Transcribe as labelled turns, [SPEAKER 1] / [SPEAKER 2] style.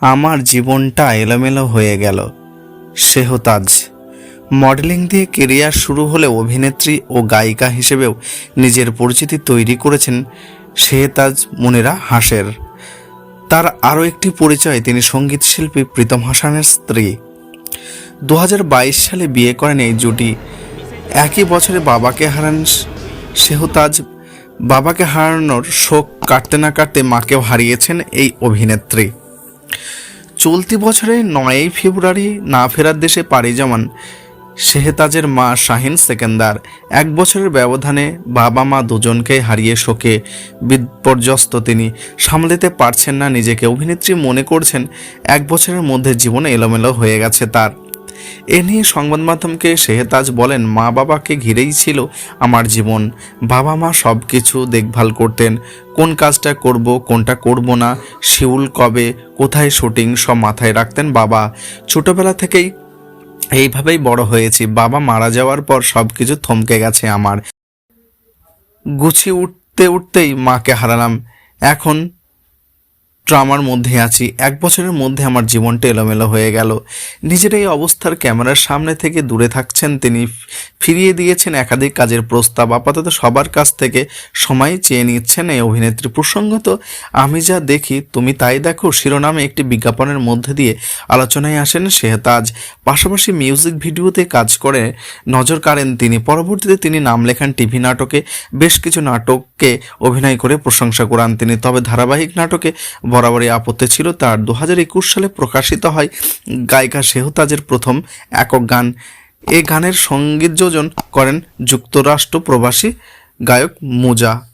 [SPEAKER 1] আমার জীবনটা এলোমেলো হয়ে গেল। সেহতাজ মডেলিং দিয়ে কেরিয়ার শুরু হলে অভিনেত্রী ও গায়িকা হিসেবেও নিজের পরিচিতি তৈরি করেছেন শেহতাজ মুনিরা হাসের। তার আরও একটি পরিচয়, তিনি সংগীত শিল্পী প্রীতম হাসানের স্ত্রী। দু হাজার বাইশ সালে বিয়ে করেন এই জুটি। একই বছরে বাবাকে হারান সেহতাজ বাবাকে হারানোর শোক কাটতে না কাটতে মাকেও হারিয়েছেন এই অভিনেত্রী। চলতি বছরে নয়ই ফেব্রুয়ারি না ফেরার দেশে পাড়ি জমান শেহতাজের মা শাহিন সেকেন্দার। এক বছরের ব্যবধানে বাবা মা দুজনকে হারিয়ে শোকে বিপর্যস্ত তিনি। সামলাতে পারছেন না নিজেকে। অভিনেত্রী মনে করছেন, এক বছরের মধ্যে জীবন এলোমেলো হয়ে গেছে তার। এ নিয়ে সংবাদ মাধ্যমকে শেহতাজ বলেন, মা বাবাকে ঘিরেই ছিল আমার জীবন। বাবা মা সব কিছু দেখভাল করতেন। কোন কাজটা করব, কোনটা করব না, শিউল কবে, কোথায় শুটিং, সব মাথায় রাখতেন বাবা। ছোটবেলা থেকেই এইভাবেই বড় হয়েছি। বাবা মারা যাওয়ার পর সব কিছু থমকে গেছে আমার। গুছিয়ে উঠতে উঠতেই মাকে হারালাম। এখন ট্রামার মধ্যে আছি। এক বছরের মধ্যে আমার জীবনটা এলোমেলো হয়ে গেল। নিজের এই অবস্থার ক্যামেরার সামনে থেকে দূরে থাকছেন তিনি। ফিরিয়ে দিয়েছেন একাধিক কাজের প্রস্তাব। আপাতত সবার কাছ থেকে সময় চেয়ে নিচ্ছেন এই অভিনেত্রী। প্রসঙ্গত, আমি যা দেখি, তুমি তাই দেখো, শিরোনামে একটি বিজ্ঞাপনের মধ্যে দিয়ে আলোচনায় আসেন শেহতাজ। পাশাপাশি মিউজিক ভিডিওতে কাজ করে নজর কাড়েন তিনি। পরবর্তীতে তিনি নাম লেখান টিভি নাটকে। বেশ কিছু নাটককে অভিনয় করে প্রশংসা করান তিনি। তবে ধারাবাহিক নাটকে বরাবরই আপত্তি ছিল তার। দু হাজার একুশ সালে প্রকাশিত হয় গায়িকা শেহতাজের প্রথম একক গান। এ গানের সংগীত যোজন করেন যুক্তরাষ্ট্র প্রবাসী গায়ক মুজা।